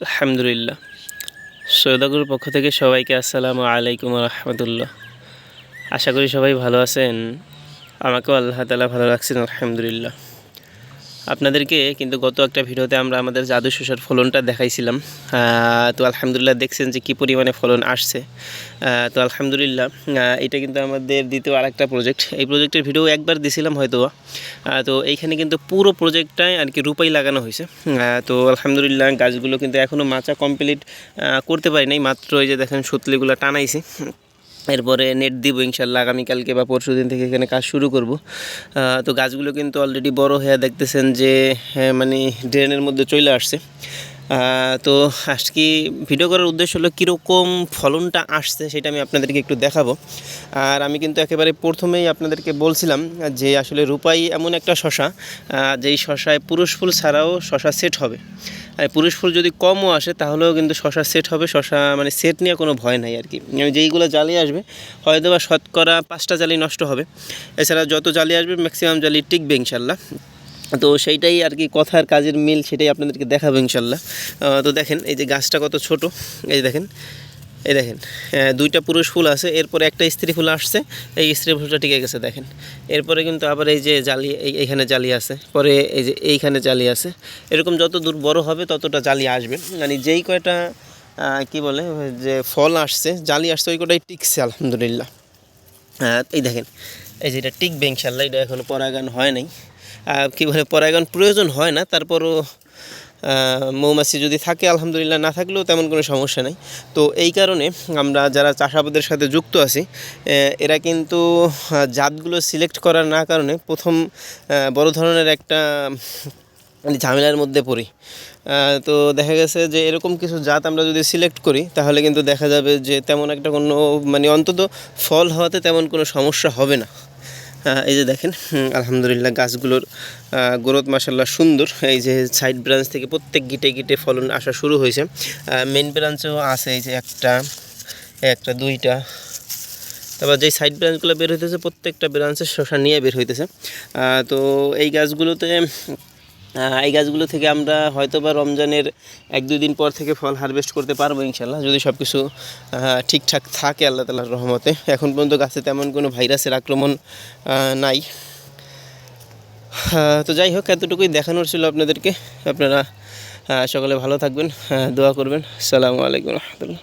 আলহামদুলিল্লাহ। সৈয়দাগুর পক্ষ থেকে সবাইকে আসসালামু আলাইকুম রহমতুল্লাহ। আশা করি সবাই ভালো আছেন। আমাকেও আল্লাহ তালা ভালো রাখছেন, আলহামদুলিল্লাহ। আপনাদেরকে কিন্তু গত একটা ভিডিওতে আমরা আমাদের জাদু শসার ফলনটা দেখাইছিলাম। তো আলহামদুলিল্লাহ দেখছেন যে কী পরিমাণে ফলন আসছে। তো আলহামদুলিল্লাহ এটা কিন্তু আমাদের দ্বিতীয় আরেকটা প্রজেক্ট এই প্রজেক্টের ভিডিও একবার দিছিলাম হয়তো তো এইখানে কিন্তু পুরো প্রজেক্টটাই আর কি রূপাই লাগানো হয়েছে। তো আলহামদুলিল্লাহ গাছগুলো কিন্তু এখনও মাচা কমপ্লিট করতে পারি নাই। মাত্র এই যে দেখেন, সুতলিগুলো টানাইছি। এরপরে নেট দিব ইনশাল্লাহ আগামীকালকে বা পরশু দিন থেকে এখানে কাজ শুরু করব। তো গাছগুলো কিন্তু অলরেডি বড় হয়ে দেখতেছেন যে হ্যাঁ, মানে ড্রেনের মধ্যে চলে আসছে। তো আজকে ভিডিও করার উদ্দেশ্য হলো কীরকম ফলনটা আসছে সেটা আমি আপনাদেরকে একটু দেখাবো। আর আমি কিন্তু একেবারে প্রথমেই আপনাদেরকে বলছিলাম যে আসলে রূপাই এমন একটা শশা যেই শশায় পুরুষ ফুল ছাড়াও শশা সেট হবে। আর পুরুষ ফুল যদি কমও আসে তাহলেও কিন্তু শশা সেট হবে, শশা মানে সেট নিয়ে কোনো ভয় নাই আর কি মানে যেইগুলো জালি আসবে হয়তো বা শতকরা পাঁচটা জালি নষ্ট হবে। এছাড়া যত জালি আসবে ম্যাক্সিমাম জালি টিকবে ইনশাল্লাহ। তো সেইটাই আর কি কথার কাজের মিল, সেটাই আপনাদেরকে দেখাবো ইনশাল্লাহ। তো দেখেন, এই যে গাছটা কত ছোট, এই দেখেন এই দেখেন দুইটা পুরুষ ফুল আছে, এরপরে একটা স্ত্রী ফুল আসছে, এই স্ত্রী ফুলটা টিকে গেছে, দেখেন। এরপরে কিন্তু আবার এই যে জালি, এই, এইখানে জালি আছে, পরে এই যে এইখানে জালি আছে। এরকম যত দূর বড় হবে, ততটা জালি আসবে। মানে যেই কয়টা কি বলে, যে ফল আসছে, জালি আসছে, ওই কটাই টিকছে, আলহামদুলিল্লাহ। এই দেখেন এই যে এটা টিকবে ইনশাল্লাহ এটা এখনও পরাগান হয় নাই। কী বলে পরাগান প্রয়োজন হয় না, তারপরও মৌমাছি যদি থাকে, আলহামদুলিল্লাহ না থাকলেও তেমন কোনো সমস্যা নেই। তো এই কারণে আমরা যারা চাষাবাদের সাথে যুক্ত আছি এরা কিন্তু জাতগুলো সিলেক্ট করার না কারণে প্রথম বড় ধরনের একটা ঝামেলার মধ্যে পড়ি। তো দেখা গেছে যে এরকম কিছু জাত আমরা যদি সিলেক্ট করি, তাহলে কিন্তু দেখা যাবে যে তেমন একটা কোনো মানে অন্তত ফল হওয়াতে তেমন কোনো সমস্যা হবে না। এই যে দেখেন আলহামদুলিল্লাহ গাছগুলোর গ্রোথ মাসাল্লাহ সুন্দর। এই যে সাইড ব্রাঞ্চ থেকে প্রত্যেক গিটে গিটে ফলন আসা শুরু হয়েছে। মেন ব্রাঞ্চেও আছে এই যে একটা একটা, দুইটা। তারপর যে সাইড ব্রাঞ্চগুলো বের হইতেছে, প্রত্যেকটা ব্রাঞ্চে শশা নিয়ে বের হইতেছে। তো এই গাছগুলোতে এই গাছগুলো থেকে আমরা হয়তো বা রমজানের এক, দুই দিন পর থেকে ফল হারভেস্ট করতে পারব ইনশাল্লাহ যদি সব কিছু ঠিকঠাক থাকে আল্লাহ তালার রহমতে। এখন পর্যন্ত গাছে তেমন কোনো ভাইরাসের আক্রমণ নাই। তো যাই হোক, এতটুকুই দেখানোর ছিল আপনাদেরকে। আপনারা সকলে ভালো থাকবেন দোয়া করবেন। সালামু আলাইকুম রহমতুল্লাহ।